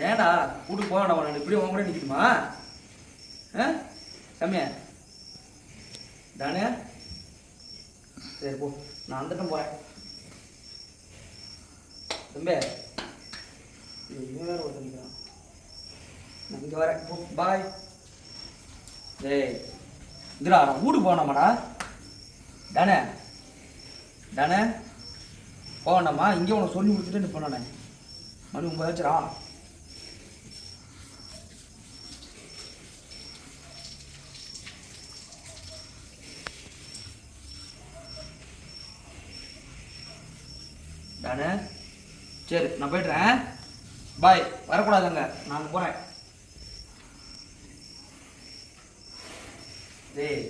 ஏன்டா வீட்டுக்கு போக வேண்டாம் நான் இப்படியே உன் கூட நிற்கணுமா ஆ? கம்மியா தானே சரி போ. நான் வந்துட்டும் போகிறேன் தம்பி. இவன் ஒருத்தன் நான் இங்கே வரேன். போ பாய் ஏய் இதுடா நான் வீட்டுக்கு போகணாமாடா? தானே தானே போகண்டாமா இங்கே உனக்கு சொல்லி கொடுத்துட்டு நீ போனானே. மணி ஒன்பது தானே சரி நான் போய்ட்றேன். பாய் வரக்கூடாதுங்க. நான் போகிறேன் டேய்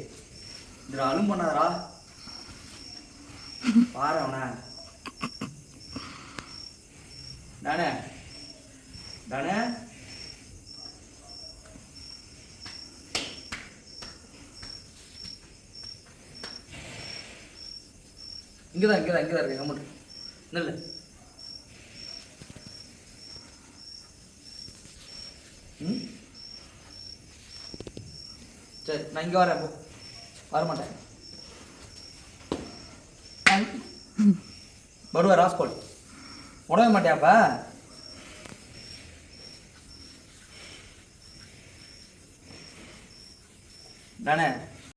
இந்த அலும் பண்ணாதரா பாரு அவனை. தானே? தானே? இங்கதான் இங்கே தான் இருக்கு கம்மட்டு நல்ல. ம்? சரி நான் இங்கே வரேன் போ. வரமாட்டேன். வருவா ராஸ்கோல் உடவே மாட்டியாப்பா? தானே?